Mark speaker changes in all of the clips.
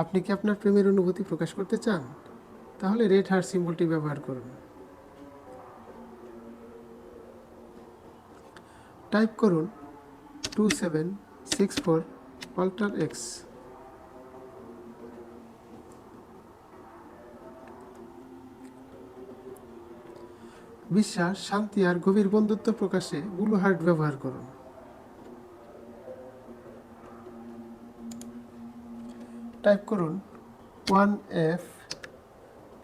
Speaker 1: আপনি কি আপনার প্রেমের অনুভূতি প্রকাশ করতে চান? তাহলে রেড হার্ট সিম্বলটি ব্যবহার করুন। টাইপ করুন two seven six four alt x বিশ্বাস, শান্তি আর গভীর বন্ধুত্ব প্রকাশে ব্লু হার্ট ব্যবহার করুন। টাইপ করুন one F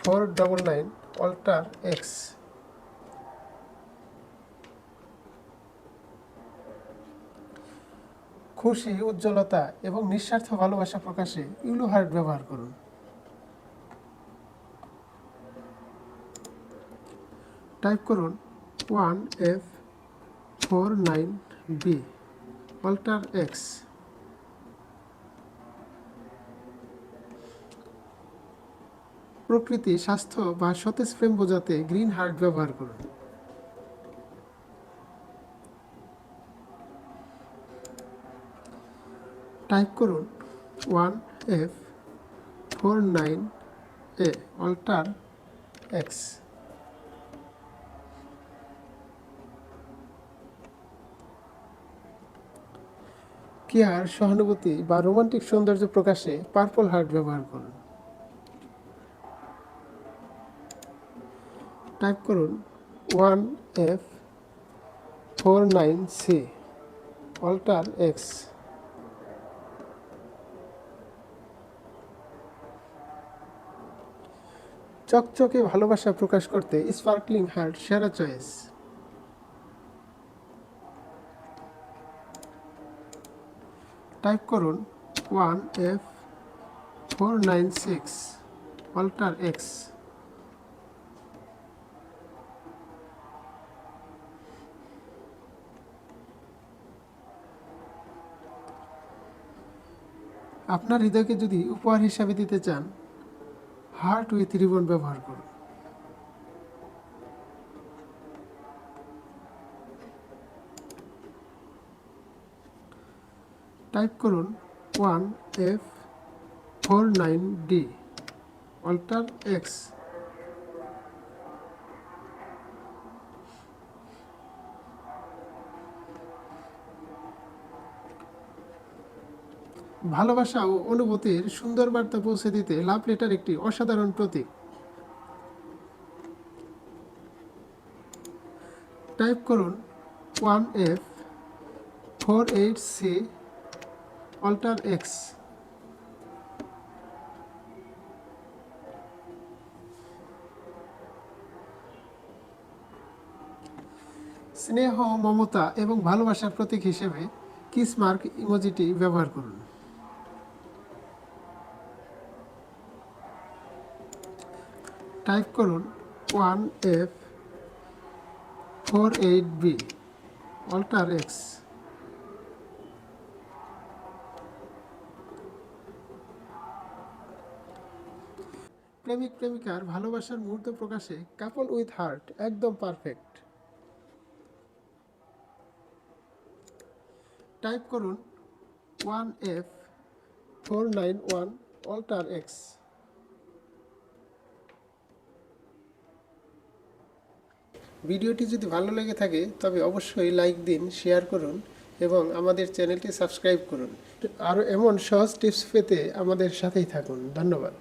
Speaker 1: four double nine alt x. খুশি, উজ্জ্বলতা এবং নিঃস্বার্থ ভালোবাসা প্রকাশে ইউলো হার্ট ব্যবহার করুন। টাইপ করুন one F four nine B, alt x. প্রকৃতি, স্বাস্থ্য বা সতেজ প্রেম বোঝাতে গ্রিন হার্ট ব্যবহার করুন। টাইপ করুন one F four nine A alt x. Care, সহানুভূতি বা রোমান্টিক সৌন্দর্য প্রকাশে পার্পল হার্ট ব্যবহার করুন। টাইপ করুন one F four nine C alt x চকচকে ভালোবাসা প্রকাশ করতে স্পার্কলিং হার্ট সেরা চয়েস টাইপ করুন one F four nine six alt x আপনার হৃদয়কে যদি উপহার হিসাবে দিতে চান হার্ট উইথ রিবন ব্যবহার করুন। টাইপ করুন one F four nine D alt x ভালোবাসা ও অনুভূতির সুন্দর বার্তা পৌঁছে দিতে লাভ লেটার একটি অসাধারণ প্রতীক। টাইপ করুন one F four eight C alt X. স্নেহ, মমতা এবং ভালোবাসার প্রতীক হিসেবে কিস মার্ক ইমোজিটি ব্যবহার করুন। টাইপ করুন one F four eight B alt X প্রেমিক, প্রেমিকার ভালোবাসার মুহূর্ত প্রকাশে কাপল উইথ হার্ট একদম পারফেক্ট টাইপ করুন one F four nine one alt X ভিডিওটি যদি ভালো লেগে থাকে, তবে অবশ্যই লাইক দিন, শেয়ার করুন এবং আমাদের চ্যানেলটি সাবস্ক্রাইব করুন। আরও এমন সহজ টিপস পেতে আমাদের সাথেই থাকুন। ধন্যবাদ।